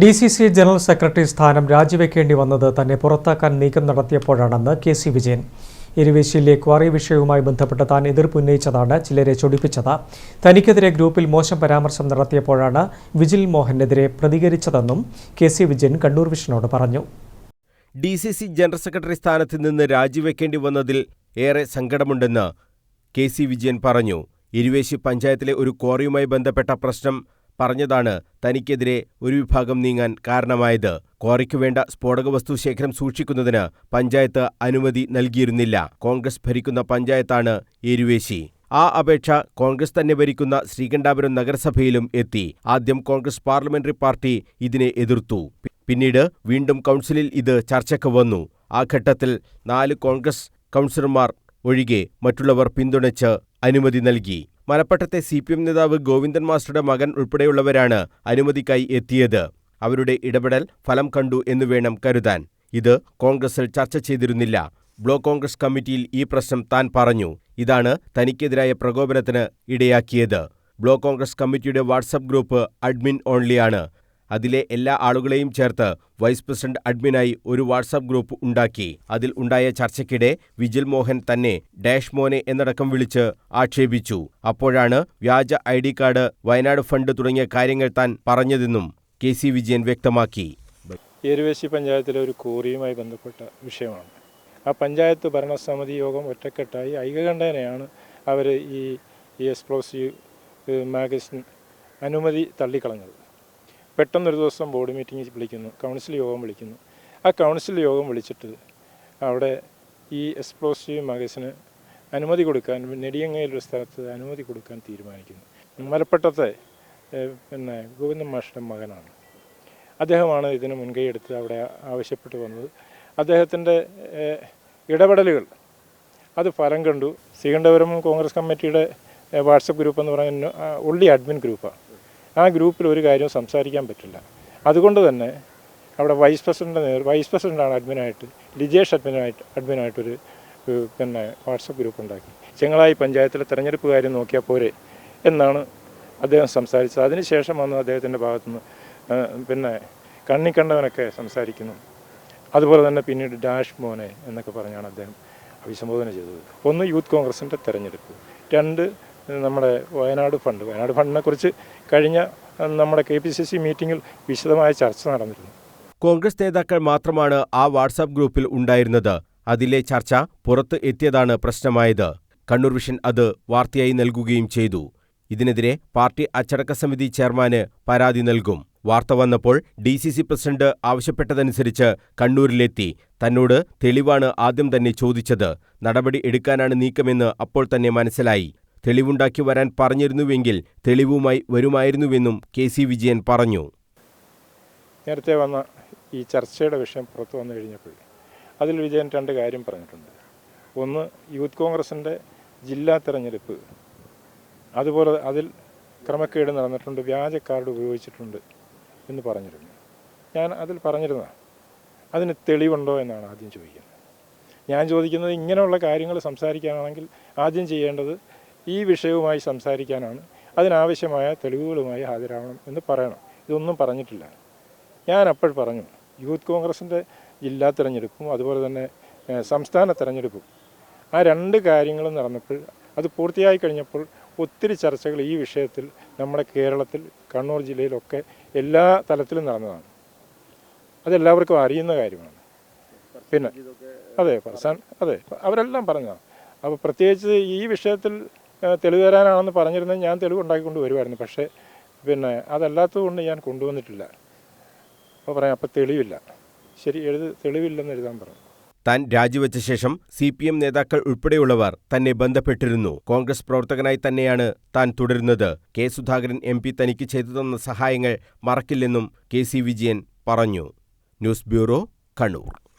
D C C general secretary സ്ഥാനം രാജിവെക്കേണ്ടി വന്നത് തന്നെ പുറത്താക്കാൻ നീക്കം നടത്തിയപ്പോഴാണെന്ന് കെ സി വിജയൻ. ഇരുവേശിയിലെ ക്വാറി വിഷയവുമായി ബന്ധപ്പെട്ട് താൻ എതിർപ്പുന്നയിച്ചതാണ് ചിലരെ ചൊടിപ്പിച്ചത്. തനിക്കെതിരെ ഗ്രൂപ്പിൽ മോശം പരാമർശം നടത്തിയപ്പോഴാണ് വിജിൽ മോഹനെതിരെ പ്രതികരിച്ചതെന്നും കെ സി വിജയൻ കണ്ണൂർ വിഷനോട് പറഞ്ഞു. D C C general secretary സ്ഥാനത്ത് നിന്ന് രാജിവെക്കേണ്ടി വന്നതിൽ ഏറെ സങ്കടമുണ്ടെന്ന് കെ സി വിജയൻ പറഞ്ഞു. ഇരുവേശി പഞ്ചായത്തിലെ ഒരു ക്വാറിയുമായി ബന്ധപ്പെട്ട പ്രശ്നം പറഞ്ഞതാണ് തനിക്കെതിരെ ഒരു വിഭാഗം നീങ്ങാൻ കാരണമായത്. ക്വാറിക്കു വേണ്ട സ്ഫോടക വസ്തു ശേഖരം സൂക്ഷിക്കുന്നതിന് പഞ്ചായത്ത് അനുമതി നൽകിയിരുന്നില്ല. കോൺഗ്രസ് ഭരിക്കുന്ന പഞ്ചായത്താണ് എരുവേശി. ആ അപേക്ഷ കോൺഗ്രസ് തന്നെ ഭരിക്കുന്ന ശ്രീകണ്ഠാപുരം നഗരസഭയിലും എത്തി. ആദ്യം കോൺഗ്രസ് പാർലമെന്ററി പാർട്ടി ഇതിനെ എതിർത്തു. പിന്നീട് വീണ്ടും കൗൺസിലിൽ ഇത് ചർച്ചയ്ക്ക് വന്നു. ആ ഘട്ടത്തിൽ നാല് കോൺഗ്രസ് കൗൺസിലർമാർ ഒഴികെ മറ്റുള്ളവർ പിന്തുണച്ച് അനുമതി നൽകി. മലപ്പട്ടത്തെ സി പി എം നേതാവ് ഗോവിന്ദൻ മാസ്റ്ററുടെ മകൻ ഉൾപ്പെടെയുള്ളവരാണ് അനുമതിക്കായി എത്തിയത്. അവരുടെ ഇടപെടൽ ഫലം കണ്ടു എന്ന് വേണം കരുതാൻ. ഇത് കോൺഗ്രസിൽ ചർച്ച ചെയ്തിരുന്നില്ല. ബ്ലോക്ക് കോൺഗ്രസ് കമ്മിറ്റിയിൽ ഈ പ്രശ്നം താൻ പറഞ്ഞു. ഇതാണ് തനിക്കെതിരായ പ്രകോപനത്തിന് ഇടയാക്കിയത്. ബ്ലോക്ക് കോൺഗ്രസ് കമ്മിറ്റിയുടെ വാട്സപ്പ് ഗ്രൂപ്പ് അഡ്മിൻ ഓൺലിയാണ്. അതിലെ എല്ലാ ആളുകളെയും ചേർത്ത് വൈസ് പ്രസിഡന്റ് അഡ്മിനായി ഒരു വാട്സാപ്പ് ഗ്രൂപ്പ് ഉണ്ടാക്കി. അതിൽ ഉണ്ടായ ചർച്ചയ്ക്കിടെ വിജിൽ മോഹൻ തന്നെ ഡാഷ് മോനെ എന്നടക്കം വിളിച്ച് ആക്ഷേപിച്ചു. അപ്പോഴാണ് വ്യാജ I D card Wayanad fund തുടങ്ങിയ കാര്യങ്ങൾ താൻ പറഞ്ഞതെന്നും കെ സി വിജയൻ വ്യക്തമാക്കി. ഏരുവേശി പഞ്ചായത്തിലെ ഒരു കോറിയുമായി ബന്ധപ്പെട്ട വിഷയമാണ്. ആ പഞ്ചായത്ത് ഭരണസമിതി യോഗം ഒറ്റക്കെട്ടായി. ഐകകണ്ഠേനയാണ് അവർ ഈ എക്സ്പ്ലോസീവ് മാഗസിൻ അനുമതി തള്ളിക്കളഞ്ഞത്. പെട്ടെന്നൊരു ദിവസം ബോർഡ് മീറ്റിംഗ് വിളിക്കുന്നു കൗൺസിൽ യോഗം വിളിക്കുന്നു. ആ കൗൺസിൽ യോഗം വിളിച്ചിട്ട് അവിടെ ഈ എക്സ്പ്ലോസീവ് മാഗസിന് അനുമതി കൊടുക്കാൻ നെടിയങ്ങയിലൊരു സ്ഥലത്ത് അനുമതി കൊടുക്കാൻ തീരുമാനിക്കുന്നു. മലപ്പട്ടത്തെ പിന്നെ ഗോവിന്ദൻ മാഷിന്റെ മകനാണ്. അദ്ദേഹമാണ് ഇതിന് മുൻകൈയെടുത്ത് അവിടെ ആവശ്യപ്പെട്ടു വന്നത്. അദ്ദേഹത്തിന്റെ ഇടപെടലുകൾ അത് ഫലം കണ്ടു. ശ്രീകണ്ഠപുരം കോൺഗ്രസ് കമ്മിറ്റിയുടെ വാട്സപ്പ് ഗ്രൂപ്പ് എന്ന് പറയുന്ന ഒള്ളി അഡ്മിൻ ഗ്രൂപ്പാണ്. ആ ഗ്രൂപ്പിൽ ഒരു കാര്യവും സംസാരിക്കാൻ പറ്റില്ല. അതുകൊണ്ട് തന്നെ അവിടെ വൈസ് പ്രസിഡന്റ് നേതൃ വൈസ് പ്രസിഡന്റാണ് അഡ്മിനായിട്ട് ലിജേഷ് അഡ്മിനായിട്ട് അഡ്മിനായിട്ടൊരു പിന്നെ വാട്സപ്പ് ഗ്രൂപ്പ് ഉണ്ടാക്കി. ചെങ്ങളായി പഞ്ചായത്തിലെ തെരഞ്ഞെടുപ്പ് കാര്യം നോക്കിയാൽ പോരെ എന്നാണ് അദ്ദേഹം സംസാരിച്ചത്. അതിനുശേഷം വന്ന് അദ്ദേഹത്തിന്റെ ഭാഗത്തുനിന്ന് പിന്നെ കണ്ണിക്കണ്ടവനൊക്കെ സംസാരിക്കുന്നു. അതുപോലെ തന്നെ പിന്നീട് ഡാഷ് മോനെ എന്നൊക്കെ പറഞ്ഞാണ് അദ്ദേഹം അഭിസംബോധന ചെയ്തത്. ഒന്ന് യൂത്ത് കോൺഗ്രസിന്റെ തെരഞ്ഞെടുപ്പ്. രണ്ട് നമ്മുടെ വയനാട് ഫണ്ട്. വയനാട് ഫണ്ടിനെ കുറിച്ച് കഴിഞ്ഞ നമ്മുടെ കെ പി സി സി മീറ്റിങ്ങിൽ വിശദമായ ചർച്ച നടന്നിരുന്നു. കോൺഗ്രസ് നേതാക്കൾ മാത്രമാണ് ആ വാട്സാപ്പ് ഗ്രൂപ്പിൽ ഉണ്ടായിരുന്നത്. അതിലെ ചർച്ച പുറത്ത് എത്തിയതാണ് പ്രശ്നമായത്. കണ്ണൂർ വിഷൻ അത് വാർത്തയായി നൽകുകയും ചെയ്തു. ഇതിനെതിരെ പാർട്ടി അച്ചടക്ക സമിതി ചെയർമാന് പരാതി നൽകും. വാർത്ത വന്നപ്പോൾ ഡി സി സി പ്രസിഡന്റ് ആവശ്യപ്പെട്ടതനുസരിച്ച് കണ്ണൂരിലെത്തി. തന്നോട് തെളിവാണ് ആദ്യം തന്നെ ചോദിച്ചത്. നടപടി എടുക്കാനാണ് നീക്കമെന്ന് അപ്പോൾ തന്നെ മനസ്സിലായി. തെളിവുണ്ടാക്കി വരാൻ പറഞ്ഞിരുന്നുവെങ്കിൽ തെളിവുമായി വരുമായിരുന്നുവെന്നും കെ സി വിജയൻ പറഞ്ഞു. നേരത്തെ വന്ന ഈ ചർച്ചയുടെ വിഷയം പുറത്തു വന്നു കഴിഞ്ഞപ്പോൾ അതിൽ വിജയൻ രണ്ട് കാര്യം പറഞ്ഞിട്ടുണ്ട്. ഒന്ന് യൂത്ത് കോൺഗ്രസിന്റെ ജില്ലാ തെരഞ്ഞെടുപ്പ്. അതുപോലെ അതിൽ ക്രമക്കേട് നടന്നിട്ടുണ്ട് വ്യാജ കാർഡ് ഉപയോഗിച്ചിട്ടുണ്ട് എന്ന് പറഞ്ഞിരുന്നു. ഞാൻ അതിൽ പറഞ്ഞിരുന്ന അതിന് തെളിവുണ്ടോ എന്നാണ് ആദ്യം ചോദിക്കുന്നത്. ഞാൻ ചോദിക്കുന്നത് ഇങ്ങനെയുള്ള കാര്യങ്ങൾ സംസാരിക്കാനാണെങ്കിൽ ആദ്യം ചെയ്യേണ്ടത് ഈ വിഷയവുമായി സംസാരിക്കാനാണ് അതിനാവശ്യമായ തെളിവുകളുമായി ഹാജരാകണം എന്ന് പറയണം. ഇതൊന്നും പറഞ്ഞിട്ടില്ല. ഞാൻ അപ്പോൾ പറഞ്ഞു യൂത്ത് കോൺഗ്രസിന്റെ ജില്ലാ തെരഞ്ഞെടുപ്പും അതുപോലെ തന്നെ സംസ്ഥാന തെരഞ്ഞെടുപ്പും. ആ രണ്ട് കാര്യങ്ങളും നടന്നപ്പോൾ അത് പൂർത്തിയായി കഴിഞ്ഞപ്പോൾ ഒത്തിരി ചർച്ചകൾ ഈ വിഷയത്തിൽ നമ്മുടെ കേരളത്തിൽ കണ്ണൂർ ജില്ലയിലൊക്കെ എല്ലാ തലത്തിലും നടന്നതാണ്. അതെല്ലാവർക്കും അറിയുന്ന കാര്യമാണ്. പിന്നെ അതെ ഫർസാൻ അതെ അവരെല്ലാം പറഞ്ഞതാണ്. അപ്പോൾ പ്രത്യേകിച്ച് ഈ വിഷയത്തിൽ തെളിവ് തരാനാണെന്ന് പറഞ്ഞിരുന്നത് ഞാൻ തെളിവ് ഉണ്ടാക്കിക്കൊണ്ട് വരുമായിരുന്നു പക്ഷേ പിന്നെ അതല്ലാത്തത് കൊണ്ട് ഞാൻ കൊണ്ടുവന്നിട്ടില്ല. അപ്പോൾ പറയാം അപ്പോൾ തെളിവില്ല. ശരി എഴുത് തെളിവില്ലെന്ന് എഴുതാൻ പറഞ്ഞു താൻ രാജിവെച്ച ശേഷം സി പി എം നേതാക്കൾ ഉൾപ്പെടെയുള്ളവർ തന്നെ ബന്ധപ്പെട്ടിരുന്നു. കോൺഗ്രസ് പ്രവർത്തകനായി തന്നെയാണ് താൻ തുടരുന്നത്. കെ സുധാകരൻ എം പി തനിക്ക് ചെയ്തു തന്ന സഹായങ്ങൾ മറക്കില്ലെന്നും കെ സി വിജയൻ പറഞ്ഞു. News bureau Kannur.